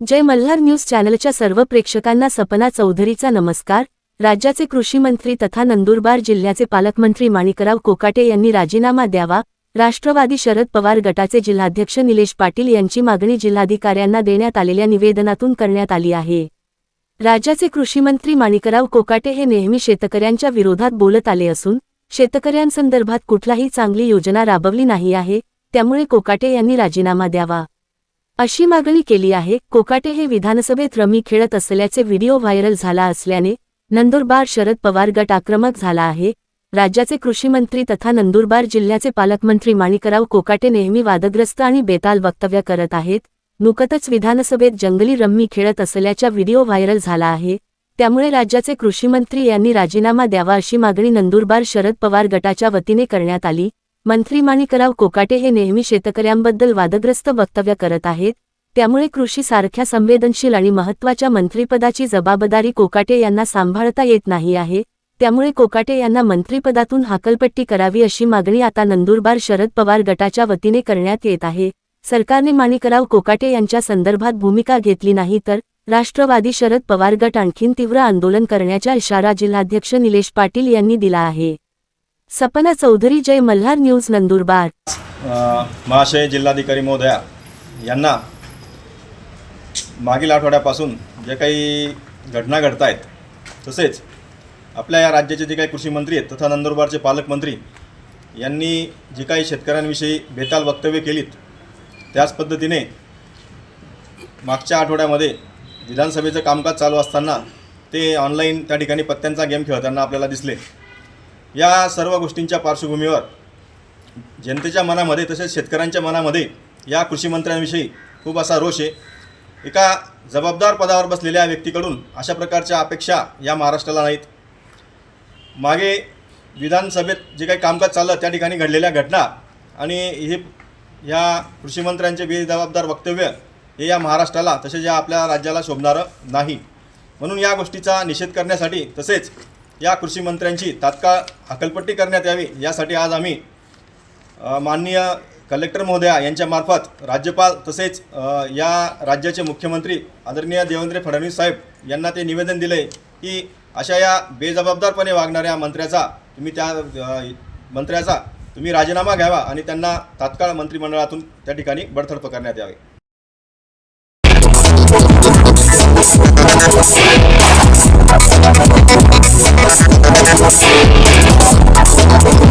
जय Malhar news चॅनलच्या सर्व प्रेक्षकांना सपना चौधरीचा नमस्कार. राज्याचे कृषी मंत्री तथा नंदुरबार जिल्ह्याचे पालकमंत्री माणिकराव कोकाटे यांनी राजीनामा द्यावा. राष्ट्रवादी शरद पवार गटाचे जिल्हाध्यक्ष निलेश पाटील यांची मागणी जिल्हाधिकाऱ्यांना देण्यात आलेल्या निवेदनातून करण्यात आली आहे. राज्याचे कृषीमंत्री माणिकराव कोकाटे हे नेहमी शेतकऱ्यांच्या विरोधात बोलत आले असून शेतकऱ्यांसंदर्भात कुठलाही चांगली योजना राबवली नाही आहे त्यामुळे कोकाटे यांनी राजीनामा द्यावा. अशी मागणी केली आहे कोकाटे हे विधानसभेत रमी खेळत असल्याचे व्हिडिओ व्हायरल झाला असल्याने नंदुरबार शरद पवार गट आक्रमक झाला आहे. राज्याचे कृषीमंत्री तथा नंदुरबार जिल्ह्याचे पालकमंत्री माणिकराव कोकाटे नेहमी वादग्रस्त आणि बेताल वक्तव्य करत आहेत. नुकतच विधानसभेत जंगली रम्मी खेळत असल्याचा व्हिडिओ व्हायरल झाला आहे. त्यामुळे राज्याचे कृषीमंत्री यांनी राजीनामा द्यावा अशी मागणी नंदुरबार शरद पवार गटाच्या वतीने करण्यात आली. मंत्री माणिकराव कोकाटे हे नेहमी शेतकऱ्यांबद्दल वादग्रस्त वक्तव्य करत आहेत त्यामुळे कृषी सारख्या संवेदनशील आणि महत्त्वाच्या मंत्रीपदाची जबाबदारी कोकाटे यांना सांभाळता येत नाही आहे त्यामुळे कोकाटे यांना मंत्रीपदातून हाकलपट्टी करावी अशी मागणी आता नंदुरबार शरद पवार गटाच्या वतीने करण्यात येत आहे. सरकारने माणिकराव कोकाटे यांच्या संदर्भात भूमिका घेतली नाही तर राष्ट्रवादी शरद पवार गट आणखीन तीव्र आंदोलन करण्याचा इशारा जिल्हाध्यक्ष निलेश पाटील यांनी दिला आहे. सपना चौधरी जय मल्हार न्यूज नंदुरबार. महाशय जिल्हाधिकारी महोदया यांना मागील आठवड्यापासून जे काही घटना घडत आहेत तसेच आपल्या या राज्याचे जे काही कृषी मंत्री आहेत तथा नंदुरबारचे पालकमंत्री यांनी जी काही शेतकऱ्यांविषयी बेताल वक्तव्य केलीत त्याच पद्धतीने मागच्या आठवड्यामध्ये विधानसभेचं कामकाज चालू असताना ते ऑनलाईन त्या ठिकाणी पत्त्यांचा गेम खेळताना आपल्याला दिसले. या सर्व गोष्टींच्या पार्श्वभूमीवर जनतेच्या मनामध्ये तसेच शेतकऱ्यांच्या मनामध्ये या कृषीमंत्र्यांविषयी खूप असा रोष आहे. एका जबाबदार पदावर बसलेल्या व्यक्तीकडून अशा प्रकारच्या अपेक्षा या महाराष्ट्राला नाहीत. मागे विधानसभेत जे काही कामकाज चाललं त्या ठिकाणी घडलेल्या घटना आणि हे ह्या कृषीमंत्र्यांचे बेजबाबदार वक्तव्य हे या महाराष्ट्राला तसेच या आपल्या राज्याला शोभणारं नाही. म्हणून या गोष्टीचा निषेध करण्यासाठी तसेच या कृषीमंत्र्यांची तात्काळ हकलपट्टी करण्यात यावी यासाठी आज आम्ही माननीय कलेक्टर महोदया यांच्यामार्फत राज्यपाल तसेच या राज्याचे मुख्यमंत्री आदरणीय देवेंद्र फडणवीस साहेब यांना ते निवेदन दिले की अशा या बेजबाबदारपणे वागणाऱ्या मंत्र्याचा तुम्ही त्या मंत्र्याचा तुम्ही राजीनामा घ्यावा आणि त्यांना तात्काळ मंत्रिमंडळातून त्या ठिकाणी बडतर्फ करण्यात यावे Thank you.